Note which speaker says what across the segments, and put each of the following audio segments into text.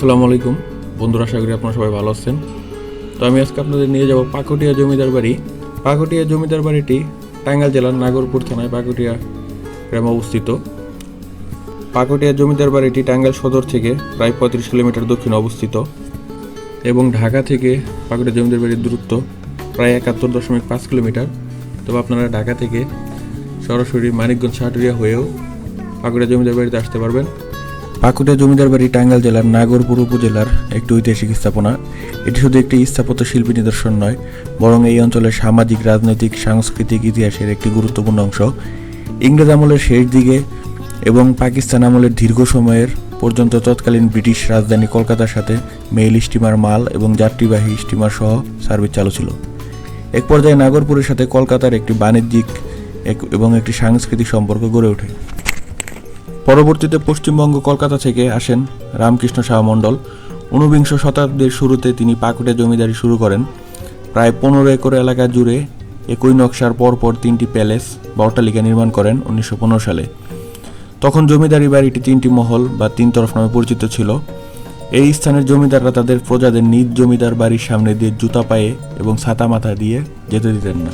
Speaker 1: আসসালামু আলাইকুম। বন্ধুরা, আশা করি আপনারা সবাই ভালো আছেন। তো আমি আজকে আপনাদের নিয়ে যাব পাকুটিয়া জমিদার বাড়ি। পাকুটিয়া জমিদার বাড়িটি টাঙ্গাইল জেলার নাগরপুর থানায় পাকুটিয়া গ্রামে অবস্থিত। পাকুটিয়া জমিদার বাড়িটি টাঙ্গাইল সদর থেকে প্রায় পঁয়ত্রিশ কিলোমিটার দক্ষিণে অবস্থিত এবং ঢাকা থেকে পাকুটিয়া জমিদার বাড়ির দূরত্ব প্রায় একাত্তর দশমিক পাঁচ কিলোমিটার। তবে আপনারা ঢাকা থেকে সরাসরি মানিকগঞ্জ সাটুরিয়া হয়েও পাকুড়িয়া জমিদার বাড়িতে আসতে পারবেন। পাকুড়িয়া জমিদার বাড়ি টাঙ্গাইল জেলার নাগরপুর উপজেলার একটি ঐতিহাসিক স্থাপনা। এটি শুধু একটি স্থাপত্য শিল্পী নিদর্শন নয়, বরং এই অঞ্চলের সামাজিক, রাজনৈতিক, সাংস্কৃতিক ইতিহাসের একটি গুরুত্বপূর্ণ অংশ। ইংরেজ আমলের শেষ দিকে এবং পাকিস্তান আমলের দীর্ঘ সময়ের পর্যন্ত তৎকালীন ব্রিটিশ রাজধানী কলকাতার সাথে মেইল স্টিমার মাল এবং যাত্রীবাহী স্টিমার সহ সার্ভিস চালু ছিল। এক পর্যায়ে নাগরপুরের সাথে কলকাতার একটি বাণিজ্যিক এবং একটি সাংস্কৃতিক সম্পর্ক গড়ে ওঠে। পরবর্তীতে পশ্চিমবঙ্গ কলকাতা থেকে আসেন রামকৃষ্ণ শাহ মণ্ডল। ঊনবিংশ শতাব্দীর শুরুতে তিনি পাকুটে জমিদারি শুরু করেন। প্রায় পনেরো একর এলাকা জুড়ে একই নকশার পরপর তিনটি প্যালেস বা অট্টালিকা নির্মাণ করেন উনিশশো পনেরো সালে। তখন জমিদারি বাড়িটি তিনটি মহল বা তিন তরফ নামে পরিচিত ছিল। এই স্থানের জমিদাররা তাদের প্রজাদের নিজ জমিদার বাড়ির সামনে দিয়ে জুতা পায়ে এবং ছাতা মাথা দিয়ে যেতে দিতেন না।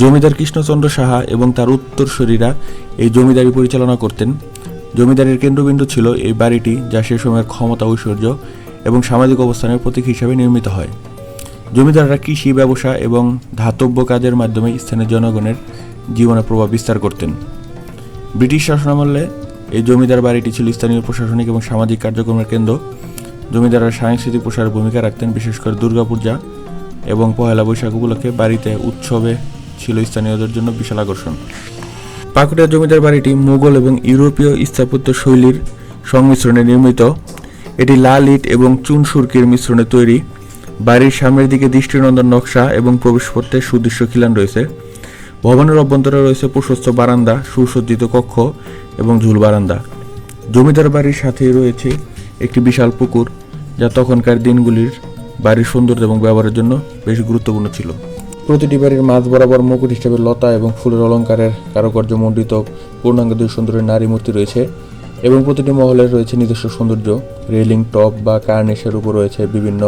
Speaker 1: জমিদার কৃষ্ণচন্দ্র সাহা এবং তার উত্তরসূরিরা এই জমিদারি পরিচালনা করতেন। জমিদারির কেন্দ্রবিন্দু ছিল এই বাড়িটি, যা সে সময়ের ক্ষমতা ঐশ্বর্য এবং সামাজিক অবস্থানের প্রতীক হিসাবে নির্মিত হয়। জমিদাররা কৃষি, ব্যবসা এবং ধাতব্য কাজের মাধ্যমে স্থানীয় জনগণের জীবনে প্রভাব বিস্তার করতেন। ব্রিটিশ শাসনামলে এই জমিদার বাড়িটি ছিল স্থানীয় প্রশাসনিক এবং সামাজিক কার্যক্রমের কেন্দ্র। জমিদাররা সাংস্কৃতিক প্রসারের ভূমিকা রাখতেন, বিশেষ করে দুর্গাপূজা এবং পহেলা বৈশাখ উপলক্ষে বাড়িতে উৎসবে ছিল স্থানীয়দের জন্য বিশাল আকর্ষণ। পাকুড়িয়া জমিদার বাড়িটি মুঘল এবং ইউরোপীয় স্থাপত্য শৈলীর সংমিশ্রণে নির্মিত। এটি লাল ইট এবং চুন সুরকির মিশ্রণে তৈরি। বাড়ির সামনের দিকে দৃষ্টিনন্দন নকশা এবং প্রবেশপথে সুদৃশ্য খিলান রয়েছে। ভবনের অভ্যন্তরে রয়েছে প্রশস্ত বারান্দা, সুসজ্জিত কক্ষ এবং ঝুল বারান্দা। জমিদার বাড়ির সাথেই রয়েছে একটি বিশাল পুকুর, যা তখনকার দিনগুলির বাড়ির সৌন্দর্য এবং ব্যবহারের জন্য বেশ গুরুত্বপূর্ণ ছিল। প্রতিটি বাড়ির মাঝ বরাবর মুকুট হিসেবে লতা এবং ফুলের অলঙ্কারের কারুকার্য মণ্ডিত পূর্ণাঙ্গ দুই সুন্দরের নারী মূর্তি রয়েছে এবং প্রতিটি মহলের রয়েছে নিজস্ব সৌন্দর্য। রেলিং টপ বা কার্নিশের উপর রয়েছে বিভিন্ন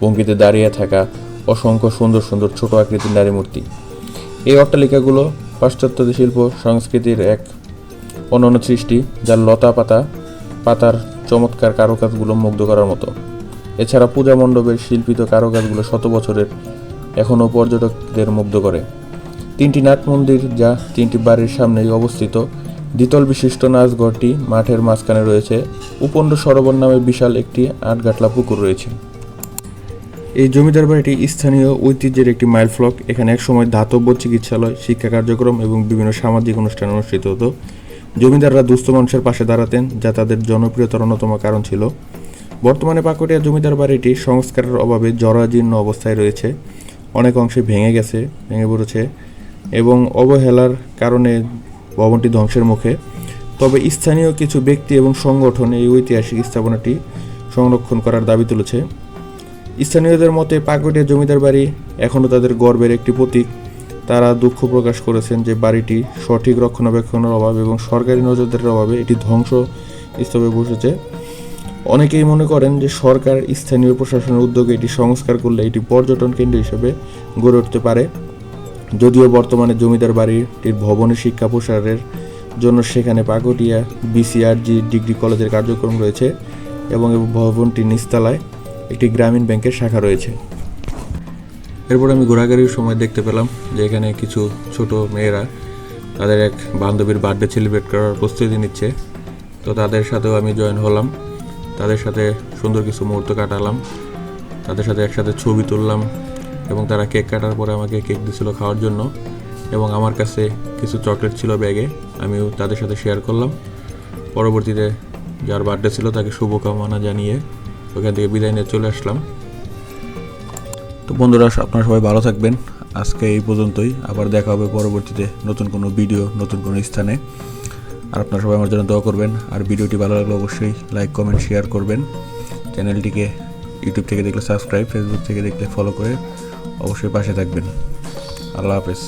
Speaker 1: ভঙ্গিতে দাঁড়িয়ে থাকা অসংখ্য সুন্দর সুন্দর ছোট আকৃতির নারী মূর্তি। এই অট্টালিকাগুলো পাশ্চাত্য শিল্প সংস্কৃতির এক অনন্য সৃষ্টি, যার লতা পাতা, পাতার চমৎকার কারুকাজগুলো মুগ্ধ করার মতো। এছাড়া পূজা মণ্ডপের শিল্পিত কারুকাজগুলো শত বছরের এখনও পর্যটকদের মুগ্ধ করে। তিনটি নাট মন্দির যা তিনটি বাড়ির সামনেই অবস্থিত। দ্বিতল বিশিষ্ট নাচঘরটি মাঠের মাঝখানে রয়েছে। উপণ্ড সরোবর নামে বিশাল একটি আটগাটলা পুকুর রয়েছে। এই জমিদার বাড়িটি স্থানীয় ঐতিহ্যের একটি মাইল ফ্লক। এখানে একসময় ধাতব্য চিকিৎসালয়, শিক্ষা কার্যক্রম এবং বিভিন্ন সামাজিক অনুষ্ঠান অনুষ্ঠিত হতো। জমিদাররা দুস্থ মানুষের পাশে দাঁড়াতেন, যা তাদের জনপ্রিয়তার অন্যতম কারণ ছিল। বর্তমানে পাকুটিয়া জমিদার বাড়িটি সংস্কারের অভাবে জরাজীর্ণ অবস্থায় রয়েছে। অনেক অংশে ভেঙে গেছে, ভেঙে পড়েছে এবং অবহেলার কারণে ভবনটি ধ্বংসের মুখে। তবে স্থানীয় কিছু ব্যক্তি এবং সংগঠন এই ঐতিহাসিক স্থাপনাটি সংরক্ষণ করার দাবি তুলেছে। স্থানীয়দের মতে পাকুটিয়া জমিদার বাড়ি এখনও তাদের গর্বের একটি প্রতীক। তারা দুঃখ প্রকাশ করেছেন যে বাড়িটি সঠিক রক্ষণাবেক্ষণের অভাব এবং সরকারি নজরদারির অভাবে এটি ধ্বংস স্তবে বসেছে। অনেকেই মনে করেন যে সরকার স্থানীয় প্রশাসনের উদ্যোগে এটি সংস্কার করলে এটি পর্যটন কেন্দ্র হিসেবে গড়ে উঠতে পারে। যদিও বর্তমানে জমিদার বাড়িটির ভবনের শিক্ষা প্রসারের জন্য সেখানে পাকুটিয়া, বিসিআরজি, ডিগ্রি কলেজের কার্যক্রম রয়েছে এবং ভবনটির নিচতলায় একটি গ্রামীণ ব্যাংকের শাখা রয়েছে। এরপর আমি ঘোরাঘুরির সময় দেখতে পেলাম যে এখানে কিছু ছোট মেয়েরা তাদের এক বান্ধবীর বার্থডে সেলিব্রেট করার প্রস্তুতি নিচ্ছে। তো তাদের সাথেও আমি জয়েন হলাম। তাদের সাথে সুন্দর কিছু মুহূর্ত কাটালাম। তাদের সাথে একসাথে ছবি তুললাম এবং তারা কেক কাটার পরে আমাকে কেক দিছিল খাওয়ার জন্য এবং আমার কাছে কিছু চকলেট ছিল ব্যাগে, আমিও তাদের সাথে শেয়ার করলাম। পরবর্তীতে যার বার্থডে ছিল তাকে শুভকামনা জানিয়ে ওখান থেকে বিদায় নিয়ে চলে আসলাম। তো বন্ধুরা, আপনারা সবাই ভালো থাকবেন। আজকে এই পর্যন্তই। আবার দেখা হবে পরবর্তীতে নতুন কোনো ভিডিও নতুন কোনো স্থানে। আর আপনারা সবাই আমার জন্য দোয়া করবেন। আর ভিডিওটি ভালো লাগলে অবশ্যই লাইক কমেন্ট শেয়ার করবেন। চ্যানেলটিকে ইউটিউব থেকে দেখলে সাবস্ক্রাইব ফেসবুক থেকে দেখলে ফলো করে অবশ্যই পাশে থাকবেন। আল্লাহ হাফেজ।